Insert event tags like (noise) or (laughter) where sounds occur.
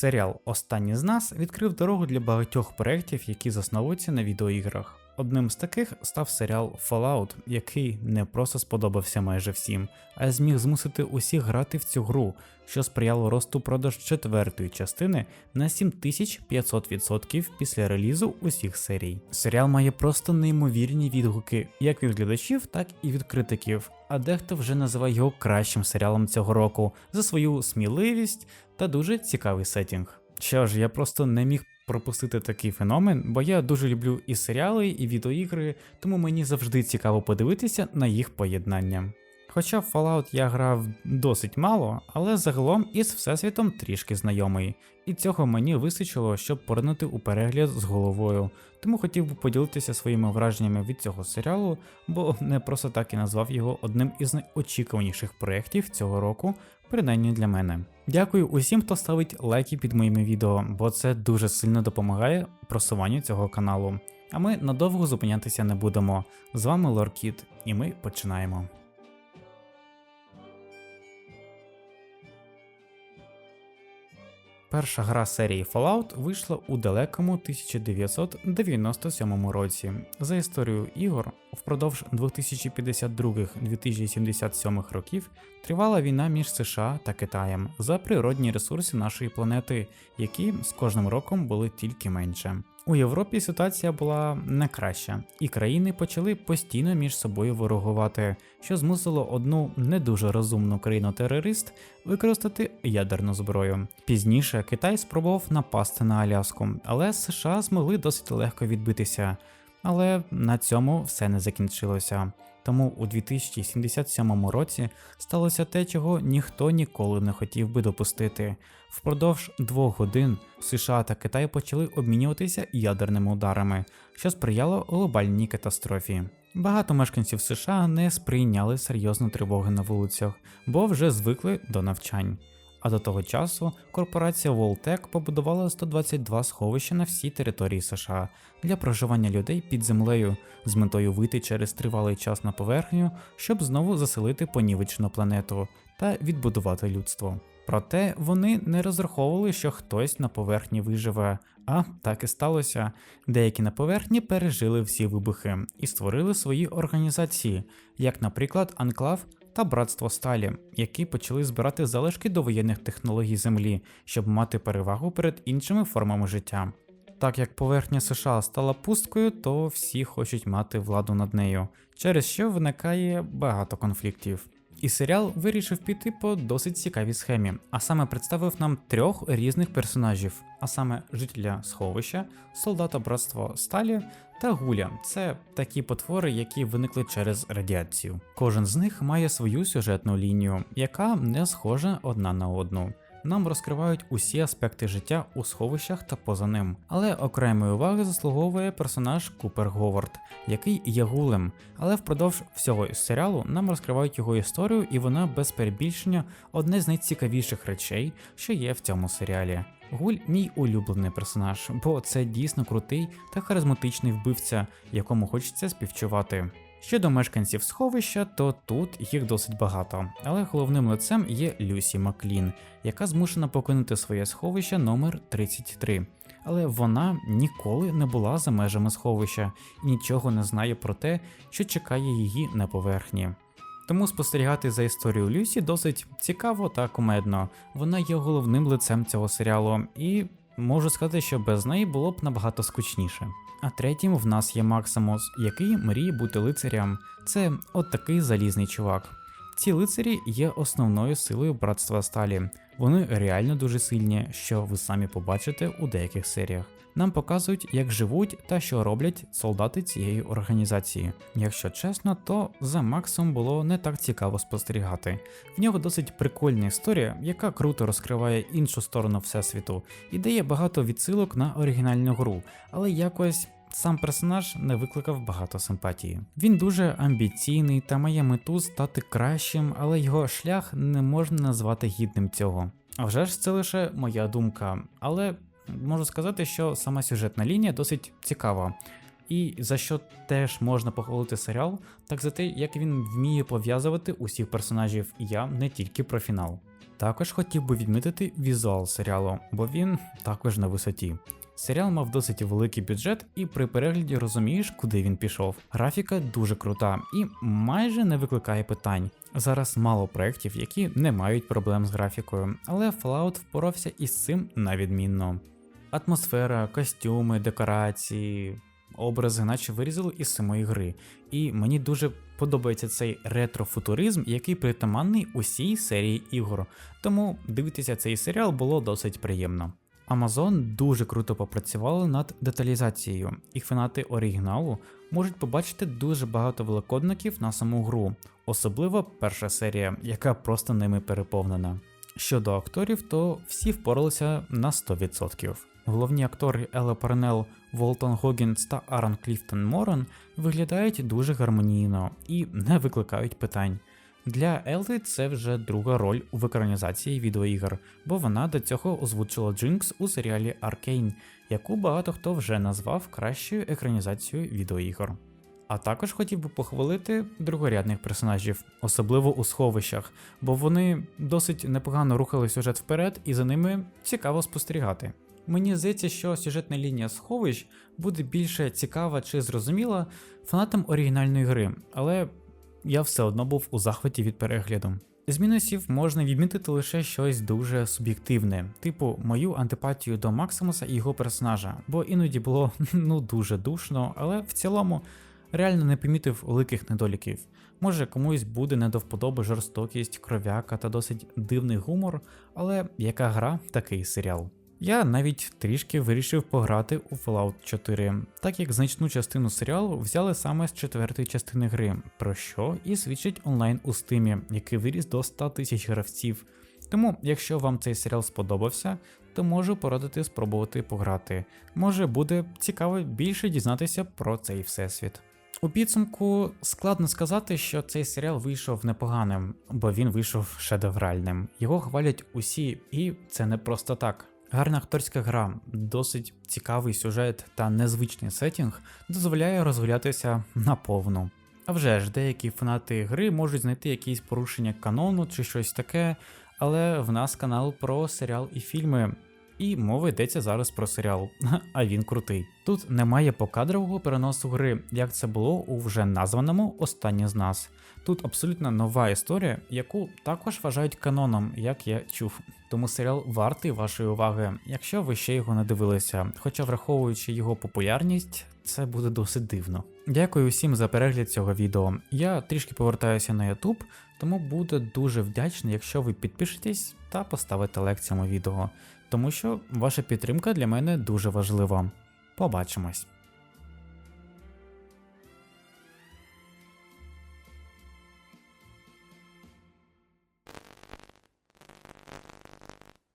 Серіал Останні з нас відкрив дорогу для багатьох проєктів, які засновуються на відеоіграх. Одним з таких став серіал Fallout, який не просто сподобався майже всім, а зміг змусити усіх грати в цю гру, що сприяло росту продаж четвертої частини на 7500% після релізу усіх серій. Серіал має просто неймовірні відгуки як від глядачів, так і від критиків, а дехто вже називає його кращим серіалом цього року за свою сміливість та дуже цікавий сетінг. Що ж, я просто не міг пропустити такий феномен, бо я дуже люблю і серіали, і відеоігри, тому мені завжди цікаво подивитися на їх поєднання. Хоча в Fallout я грав досить мало, але загалом із всесвітом трішки знайомий, і цього мені вистачило, щоб поринути у перегляд з головою, тому хотів би поділитися своїми враженнями від цього серіалу, бо не просто так і назвав його одним із найочікуваніших проєктів цього року, принаймні для мене. Дякую усім, хто ставить лайки під моїми відео, бо це дуже сильно допомагає просуванню цього каналу. А ми надовго зупинятися не будемо. З вами Лоркіт, і ми починаємо. Перша гра серії Fallout вийшла у далекому 1997 році. За історією ігор, впродовж 2052-2077 років тривала війна між США та Китаєм за природні ресурси нашої планети, які з кожним роком були тільки менше. У Європі ситуація була не краща, і країни почали постійно між собою ворогувати, що змусило одну не дуже розумну країну-терорист використати ядерну зброю. Пізніше Китай спробував напасти на Аляску, але США змогли досить легко відбитися. Але на цьому все не закінчилося. Тому у 2077 році сталося те, чого ніхто ніколи не хотів би допустити. Впродовж двох годин США та Китай почали обмінюватися ядерними ударами, що сприяло глобальній катастрофі. Багато мешканців США не сприйняли серйозно тривоги на вулицях, бо вже звикли до навчань. А до того часу корпорація Волтек побудувала 122 сховища на всій території США для проживання людей під землею з метою вийти через тривалий час на поверхню, щоб знову заселити понівечену планету та відбудувати людство. Проте вони не розраховували, що хтось на поверхні виживе, а так і сталося. Деякі на поверхні пережили всі вибухи і створили свої організації, як, наприклад, Анклав та Братство Сталі, які почали збирати залишки довоєнних технологій Землі, щоб мати перевагу перед іншими формами життя. Так як поверхня США стала пусткою, то всі хочуть мати владу над нею, через що виникає багато конфліктів. І серіал вирішив піти по досить цікавій схемі, а саме представив нам трьох різних персонажів, а саме жителя сховища, солдата братства Сталі та гуля. Це такі потвори, які виникли через радіацію. Кожен з них має свою сюжетну лінію, яка не схожа одна на одну. Нам розкривають усі аспекти життя у сховищах та поза ним. Але окремої уваги заслуговує персонаж Купер Говард, який є гулем. Але впродовж всього серіалу нам розкривають його історію, і вона без перебільшення одне з найцікавіших речей, що є в цьому серіалі. Гуль мій улюблений персонаж, бо це дійсно крутий та харизматичний вбивця, якому хочеться співчувати. Щодо мешканців сховища, то тут їх досить багато, але головним лицем є Люсі Маклін, яка змушена покинути своє сховище номер 33 але вона ніколи не була за межами сховища і нічого не знає про те, що чекає її на поверхні. Тому спостерігати за історією Люсі досить цікаво та кумедно. Вона є головним лицем цього серіалу, і можу сказати, що без неї було б набагато скучніше. А третім в нас є Максимус, який мріє бути лицарем. Це от такий залізний чувак. Ці лицарі є основною силою братства Сталі. Вони реально дуже сильні, що ви самі побачите у деяких серіях. Нам показують, як живуть та що роблять солдати цієї організації. Якщо чесно, то за Максом було не так цікаво спостерігати. В нього досить прикольна історія, яка круто розкриває іншу сторону всесвіту і дає багато відсилок на оригінальну гру, але якось. Сам персонаж не викликав багато симпатії. Він дуже амбіційний та має мету стати кращим, але його шлях не можна назвати гідним цього. А вже ж це лише моя думка, але можу сказати, що сама сюжетна лінія досить цікава. І за що теж можна похвалити серіал, так за те, як він вміє пов'язувати усіх персонажів, я не тільки про фінал. Також хотів би відмітити візуал серіалу, бо він також на висоті. Серіал мав досить великий бюджет, і при перегляді розумієш, куди він пішов. Графіка дуже крута і майже не викликає питань. Зараз мало проєктів, які не мають проблем з графікою, але Fallout впорався із цим на відмінно. Атмосфера, костюми, декорації, образи, наче вирізали із самої гри. І мені дуже подобається цей ретро-футуризм, який притаманний усій серії ігор. Тому дивитися цей серіал було досить приємно. Amazon дуже круто попрацювали над деталізацією, і фанати оригіналу можуть побачити дуже багато великодників на саму гру, особливо перша серія, яка просто ними переповнена. Щодо акторів, то всі впоралися на 100%. Головні актори Елла Парнел, Волтон Гогінс та Арон Кліфтон Моран виглядають дуже гармонійно і не викликають питань. Для Елли це вже друга роль в екранізації відеоігр, бо вона до цього озвучила Джинкс у серіалі Аркейн, яку багато хто вже назвав кращою екранізацією відеоігр. А також хотів би похвалити другорядних персонажів, особливо у сховищах, бо вони досить непогано рухали сюжет вперед, і за ними цікаво спостерігати. Мені здається, що сюжетна лінія сховищ буде більше цікава чи зрозуміла фанатам оригінальної гри, але я все одно був у захваті від перегляду. З мінусів можна відмітити лише щось дуже суб'єктивне, типу мою антипатію до Максимуса і його персонажа, бо іноді було (laughs) ну дуже душно, але в цілому реально не помітив великих недоліків. Може комусь буде не до вподоби жорстокість, кров'яка та досить дивний гумор, але яка гра, такий серіал. Я навіть трішки вирішив пограти у Fallout 4, так як значну частину серіалу взяли саме з четвертої частини гри, про що і свідчить онлайн у стимі, який виріс до 100 тисяч гравців. Тому, якщо вам цей серіал сподобався, то можу порадити спробувати пограти. Може буде цікаво більше дізнатися про цей всесвіт. У підсумку складно сказати, що цей серіал вийшов непоганим, бо він вийшов шедевральним. Його хвалять усі, і це не просто так. Гарна акторська гра, досить цікавий сюжет та незвичний сетінг дозволяє розгулятися наповну. А вже ж деякі фанати гри можуть знайти якісь порушення канону чи щось таке, але в нас канал про серіал і фільми. І мова йдеться зараз про серіал, (laughs) а він крутий. Тут немає покадрового переносу гри, як це було у вже названому Останнє з нас. Тут абсолютно нова історія, яку також вважають каноном, як я чув. Тому серіал вартий вашої уваги, якщо ви ще його не дивилися. Хоча, враховуючи його популярність, це буде досить дивно. Дякую всім за перегляд цього відео. Я трішки повертаюся на YouTube, тому буду дуже вдячний, якщо ви підпишетесь та поставите лайк цьому відео, тому що ваша підтримка для мене дуже важлива. Побачимось!